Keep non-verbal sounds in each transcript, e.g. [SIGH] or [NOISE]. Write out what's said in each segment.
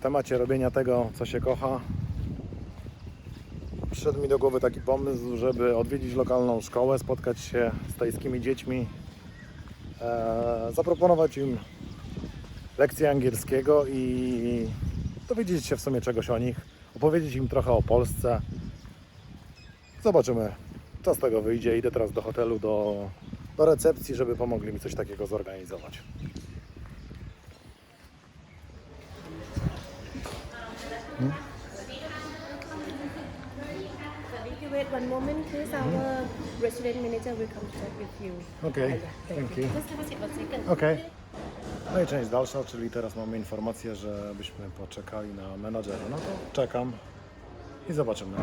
temacie robienia tego, co się kocha, przyszedł mi do głowy taki pomysł, żeby odwiedzić lokalną szkołę, spotkać się z tajskimi dziećmi, e, zaproponować im lekcję angielskiego i dowiedzieć się w sumie czegoś o nich, opowiedzieć im trochę o Polsce. Zobaczymy, co z tego wyjdzie. Idę teraz do hotelu, do, do recepcji, żeby pomogli mi coś takiego zorganizować. If you wait one moment, please, our resident manager will come check with you. Okej, thank you. Just have a seat one second. Okej. No i część dalsza, czyli teraz mamy informację, żebyśmy poczekali na menadżera. No to czekam i zobaczymy,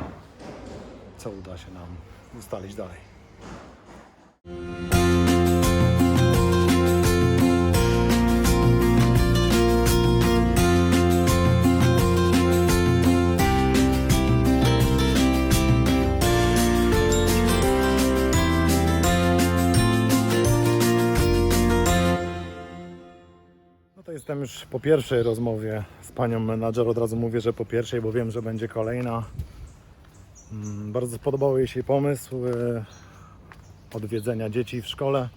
co uda się nam ustalić dalej. To jestem już po pierwszej rozmowie z panią menadżer. Od razu mówię, że po pierwszej, bo wiem, że będzie kolejna. Mm, Bardzo spodobał jej się pomysł e, odwiedzenia dzieci w szkole.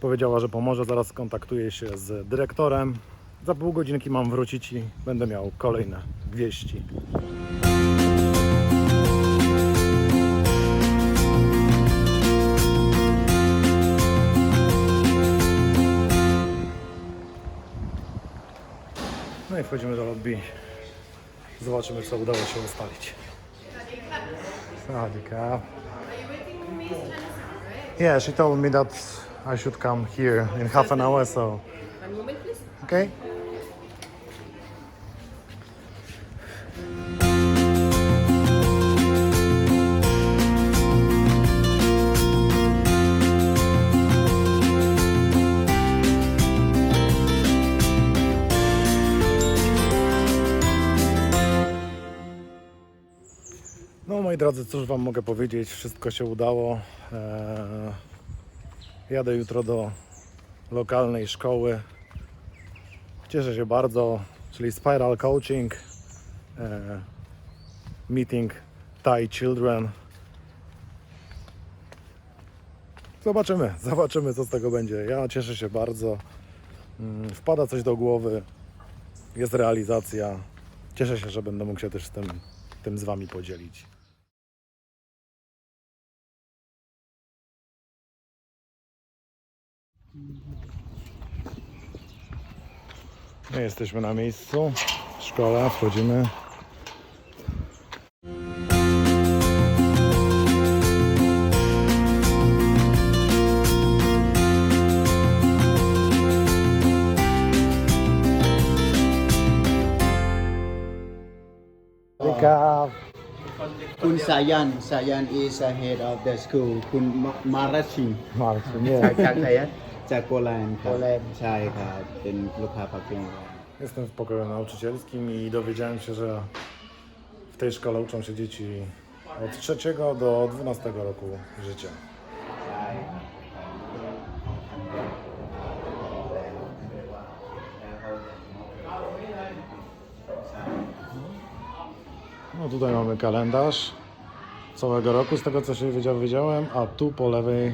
Powiedziała, że pomoże. Zaraz skontaktuję się z dyrektorem. Za pół godzinki mam wrócić i będę miał kolejne wieści. No i wchodzimy do lobby. Zobaczymy, co udało się ustalić. Sawadika. Yeah, she told me that I should come here in half an hour, so. Okay? Moi drodzy, cóż Wam mogę powiedzieć, wszystko się udało. Eee, jadę jutro do lokalnej szkoły. Cieszę się bardzo, czyli Spiral Coaching, e, Meeting Thai Children. Zobaczymy, [LAUGHS] zobaczymy co z tego będzie. Ja cieszę się bardzo. Mm, Wpada coś do głowy, jest realizacja. Cieszę się, że będę mógł się też z tym, tym z Wami podzielić. My jesteśmy na miejscu w szkole, wchodzimy Rekap. Kun Sayan, Sayan is the head of the school. Kun Marasin. Marcin, yeah. Tak, Sayan. Tak, tak, ารัชชิ Marcin, nie. จากไหนอะจากโปแลนด์ครับใช่ครับ เป็นลูกค้าพักพิงครับ Jestem w pokoju nauczycielskim i dowiedziałem się, że w tej szkole uczą się dzieci od 3 do 12 roku życia. No tutaj mamy kalendarz całego roku, z tego co się wiedział, wiedziałem, a tu po lewej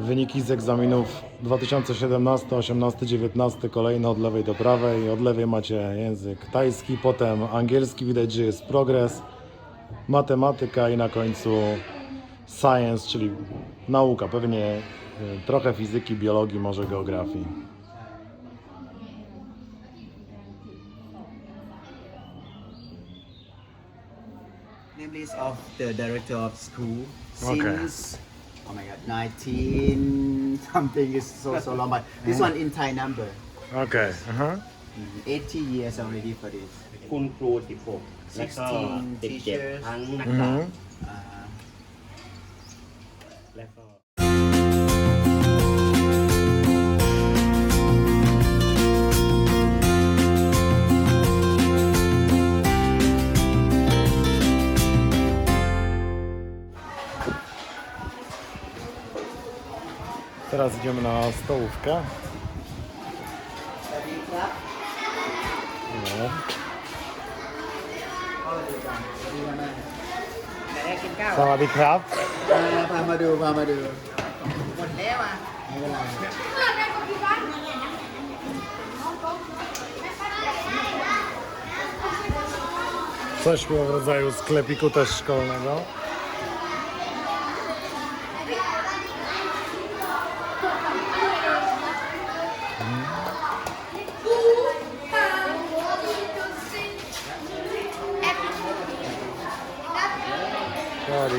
Wyniki z egzaminów 2017, 18, 19, kolejne od lewej do prawej. Od lewej macie język tajski, potem angielski, widać, że jest progres, matematyka i na końcu science, czyli nauka, pewnie y, trochę fizyki, biologii, może geografii. name of the director of school Okay. since oh my god 19 something is so so long but this one in Thai number Okej, aha. 80 years already for this คุณครู 16 แล้วก็ 16 เด็ก teachers ๆทั้งนัก อื ศึกษา อ uh, Teraz idziemy na stołówkę. สวัสดีครับ โอ้โห พ่อดูก่อนสวัสดีแม่ สวัสดีครับ พาพามาดูพามาดู หมดแล้วอ่ะ ไม่เป็นไร Coś było w rodzaju sklepiku też szkolnego.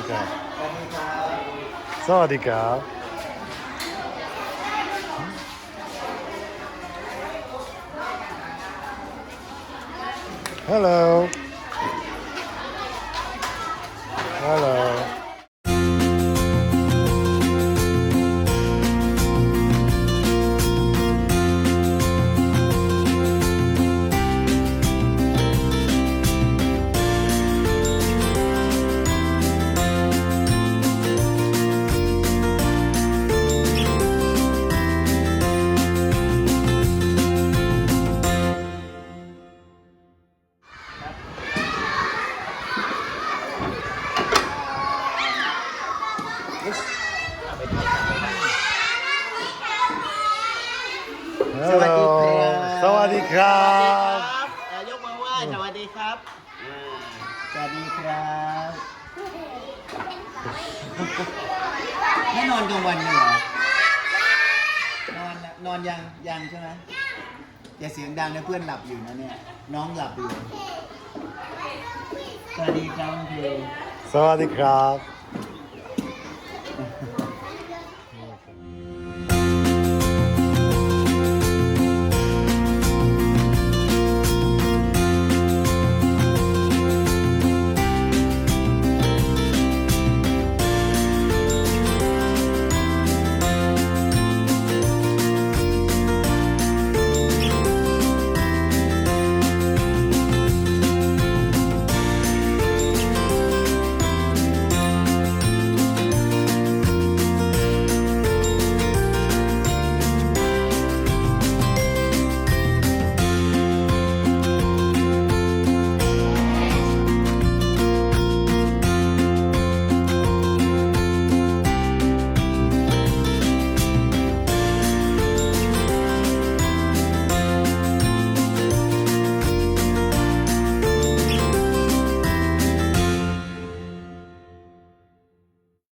ครับสวัสดีครับฮัลโหลฮัลโหล Hello. สวัสดีครับอะยกมือไหว้สวัสดีครับอ่าสวัสดีครับไม่นอนกลางวันกันเหรอนอนนอนยังยังใช่ไหมอย่าเสียงดังนะเพื่อนหลับอยู่นะเนี่ย น้องหลับอยู่สวัสดีครับคุณครูสวัสดีครับ